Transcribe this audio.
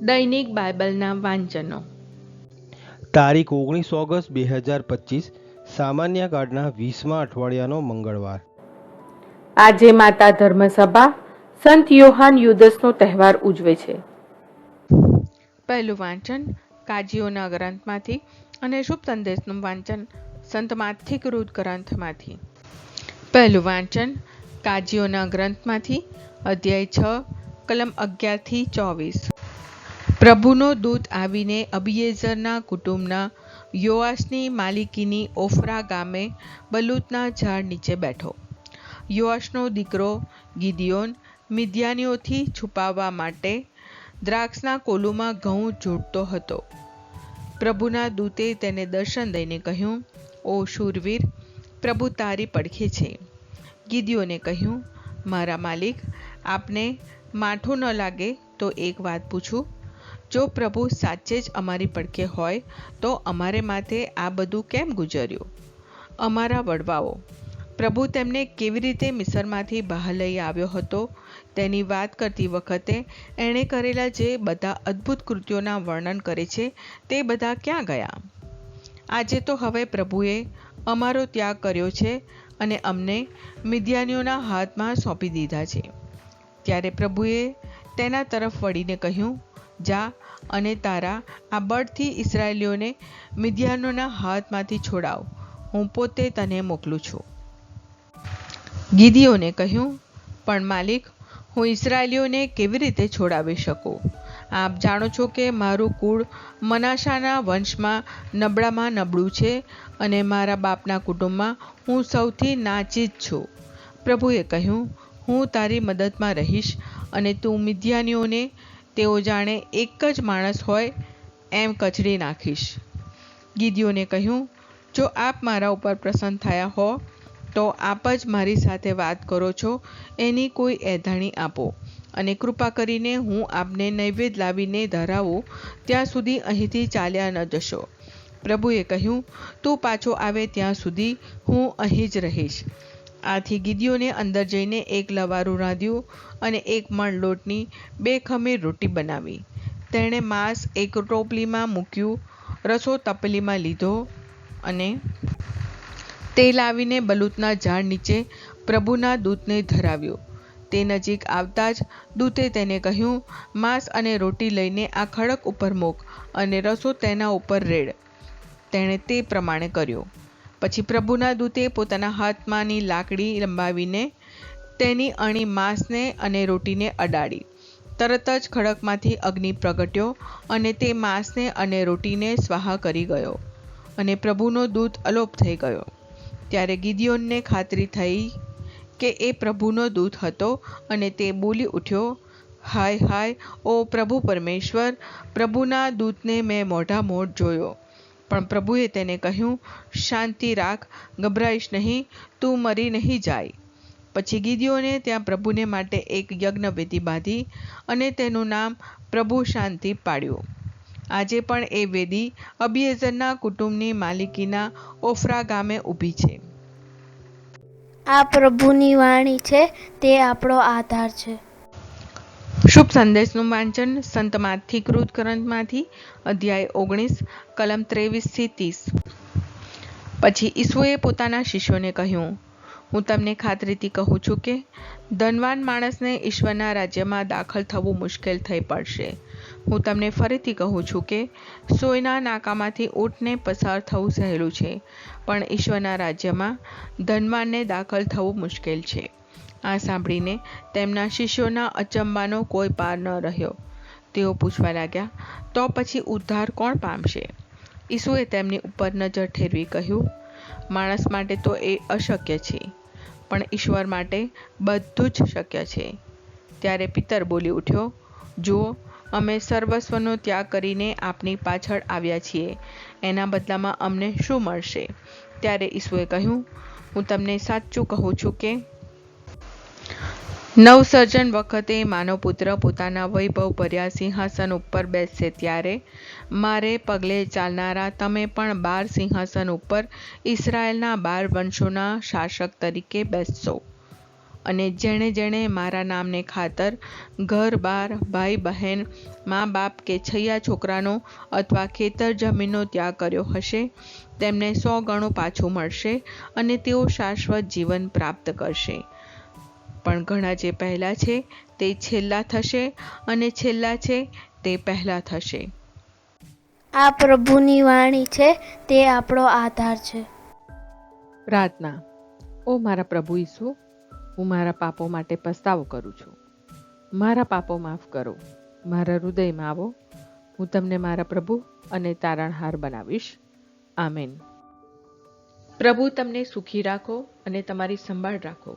દૈનિક બાઇબલના વાંચનો. તારીખ ઓગણીસ ઓગસ્ટ બે હજાર પચીસ સામાન્ય કાળના વીસમા અઠવાડિયાનો મંગળવાર. આજે માતા ધર્મસભા સંત યોહાન યુદસનો તહેવાર ઉજવે છે. પહેલું વાંચન કાજીઓના ગ્રંથમાંથી અને શુભ સંદેશનું વાંચન સંત માથિક કૃત ગ્રંથમાંથી. પહેલું વાંચન કાજીઓના ગ્રંથમાંથી અધ્યાય છ કલમ અગિયારથી ચોવીસ. પ્રભુનો દૂત આવીને અબિયેઝરના કુટુંબના યોઆશની માલિકીની ઓફરા ગામે બલૂતના ઝાડ નીચે બેઠો. યોઆશનો દીકરો ગિદિયોન મિદ્યાનીઓથી છુપાવવા માટે દ્રાક્ષના કોલુમાં ઘઉં ઝૂંટતો હતો. પ્રભુના દૂતે તેને દર્શન દઈને કહ્યું, ઓ શૂરવીર, પ્રભુ તારી પડખે છે. ગિદિયોને કહ્યું, મારા માલિક, આપને માઠું ન લાગે તો એક વાત પૂછું. જો પ્રભુ સાચે જ અમારી પડખે હોય, તો અમારે માથે આ બધું કેમ ગુજર્યું? અમારા વડવાઓ, પ્રભુ તેમને કેવી રીતે મિસરમાંથી બહાર લઈ આવ્યો હતો? તેની વાત કરતી વખતે એણે કરેલા જે બધા અદ્ભુત કૃત્યોના વર્ણન કરે છે, તે બધા ક્યાં ગયા? આજે તો હવે પ્રભુએ અમારો ત્યાગ કર્યો છે અને અમને મિદ્યાનીઓના હાથમાં સોંપી દીધા છે. ત્યારે પ્રભુએ તેના તરફ વળીને કહ્યું જા અને તારા આ બળથી ઇસરાયેલીઓને મિદ્યાનોના હાથમાંથી છોડાવ. હું પોતે તને મોકલું છું. ગીદીઓને કહ્યું, પણ માલિક, હું ઇસરાયેલીઓને કેવી રીતે છોડાવી શકું? આપ જાણો છો કે મારું કુળ મનાશાના વંશમાં નબળામાં નબળું છે અને મારા બાપના કુટુંબમાં હું સૌથી નાચિત છું. પ્રભુએ કહ્યું, હું તારી મદદમાં રહીશ અને તું મિદ્યાનીઓને તેઓ જાણે એક જ માણસ હોય એમ કચડી નાખીશ. ગીદીઓને કહ્યું, જો આપ મારા ઉપર પ્રસન્ન થયા હો, તો આપ જ મારી સાથે વાત કરો છો, એની કોઈ એધાણી આપો. અને કૃપા કરીને હું આપને નૈવેદ્ય લાવીને ધરાવું, ત્યાં સુધી અહીંથી ચાલ્યા ન જશો. પ્રભુએ કહ્યું, તું પાછો આવે ત્યાં સુધી હું અહીં જ રહીશ. આથી ગીદીઓને અંદર જઈને એક લવારું રાંધ્યું અને એક મણ લોટની બે ખમીર રોટી બનાવી. તેણે માંસ એક ટોપલીમાં મૂક્યું, રસો તપેલીમાં લીધો અને તે લાવીને બલૂતના ઝાડ નીચે પ્રભુના દૂતને ધરાવ્યો. તે નજીક આવતા જ દૂતે તેને કહ્યું, માંસ અને રોટી લઈને આ ખડક ઉપર મૂક અને રસો તેના ઉપર રેડ. તેણે તે પ્રમાણે કર્યું. પછી પ્રભુના દૂતે પોતાના હાથમાંની લાકડી લંબાવીને તેની અણી માંસને અને રોટીને અડાડી. તરત જ ખડકમાંથી અગ્નિ પ્રગટ્યો અને તે માંસને અને રોટીને સ્વાહા કરી ગયો અને પ્રભુનો દૂત અલોપ થઈ ગયો. ત્યારે ગિદિયોનને ખાતરી થઈ કે એ પ્રભુનો દૂત હતો અને તે બોલી ઉઠ્યો, હાય હાય, ઓ પ્રભુ પરમેશ્વર, પ્રભુના દૂતને મેં મોઢા મોઢ જોયો. પણ પ્રભુએ તેને કહ્યું, શાંતિ રાખ, ગભરાઈશ નહીં, તું મરી નહીં જાય. પછી ગીદીઓને ત્યાં પ્રભુને માટે એક યજ્ઞવેદી બાંધી અને તેનું નામ પ્રભુ શાંતિ પાડ્યું. આજે પણ એ વેદી અબિયેઝરના કુટુંબની માલિકીના ઓફરા ગામે ઊભી છે. આ પ્રભુની વાણી છે, તે આપણો આધાર છે. શુભ સંદેશનું વાંચન કૃત ગ્રંથમાંથી, અધ્યાય ઓગણીસ, કલમ ત્રેવીસથી ત્રીસ. પછી ઈસુએ પોતાના શિષ્યોને કહ્યું, હું તમને ખાતરીથી કહું છું કે, ધનવાન માણસને ઈશ્વરના રાજ્યમાં દાખલ થવું મુશ્કેલ થઈ પડશે. હું તમને ફરીથી કહું છું કે, સોયના નાકામાંથી ઊંટને પસાર થવું સહેલું છે, પણ ઈશ્વરના રાજ્યમાં ધનવાનને દાખલ થવું મુશ્કેલ છે. આ સાંભળીને તેમના શિષ્યોના અચંબાનો કોઈ પાર ન રહ્યો. તેઓ પૂછવા લાગ્યા, તો પછી ઉદ્ધાર કોણ પામશે? ઈસુએ તેમની ઉપર નજર ઠેરવી કહ્યું, માણસ માટે તો એ અશક્ય છે, પણ ઈશ્વર માટે બધું જ શક્ય છે. ત્યારે પિતર બોલી ઉઠ્યો, જુઓ, અમે સર્વસ્વનો ત્યાગ કરીને આપની પાછળ આવ્યા છીએ. એના બદલામાં અમને શું મળશે? ત્યારે ઈસુએ કહ્યું, હું તમને સાચું કહું છું કે નવસર્જન વખતે માનવપુત્ર પોતાના વૈભવ ભર્યા સિંહાસન ઉપર બેસશે ત્યારે મારે પગલે ચાલનારા તમે પણ બાર સિંહાસન ઉપર ઇસરાયલના બાર વંશોના શાસક તરીકે બેસશો. અને જેણે જેણે મારા નામને ખાતર ઘર, બાર, ભાઈ, બહેન, મા, બાપ કે છૈયા છોકરાનો અથવા ખેતર જમીનનો ત્યાગ કર્યો હશે, તેમને સો ગણું પાછું મળશે અને તેઓ શાશ્વત જીવન પ્રાપ્ત કરશે. પણ ઘણા જે પહેલાં છે તે છેલ્લા થશે અને છેલ્લા છે તે પહેલાં થશે. આ પ્રભુની વાણી છે તે આપણો આધાર છે. પ્રાર્થના. ઓ મારા પ્રભુ ઈસુ હું મારા પાપો માટે પસ્તાવો કરું છું. મારા પાપો માફ કરો. મારા હૃદયમાં આવો. હું તમને મારા પ્રભુ અને તારણહાર બનાવીશ. આમેન. પ્રભુ તમને સુખી રાખો અને તમારી સંભાળ રાખો.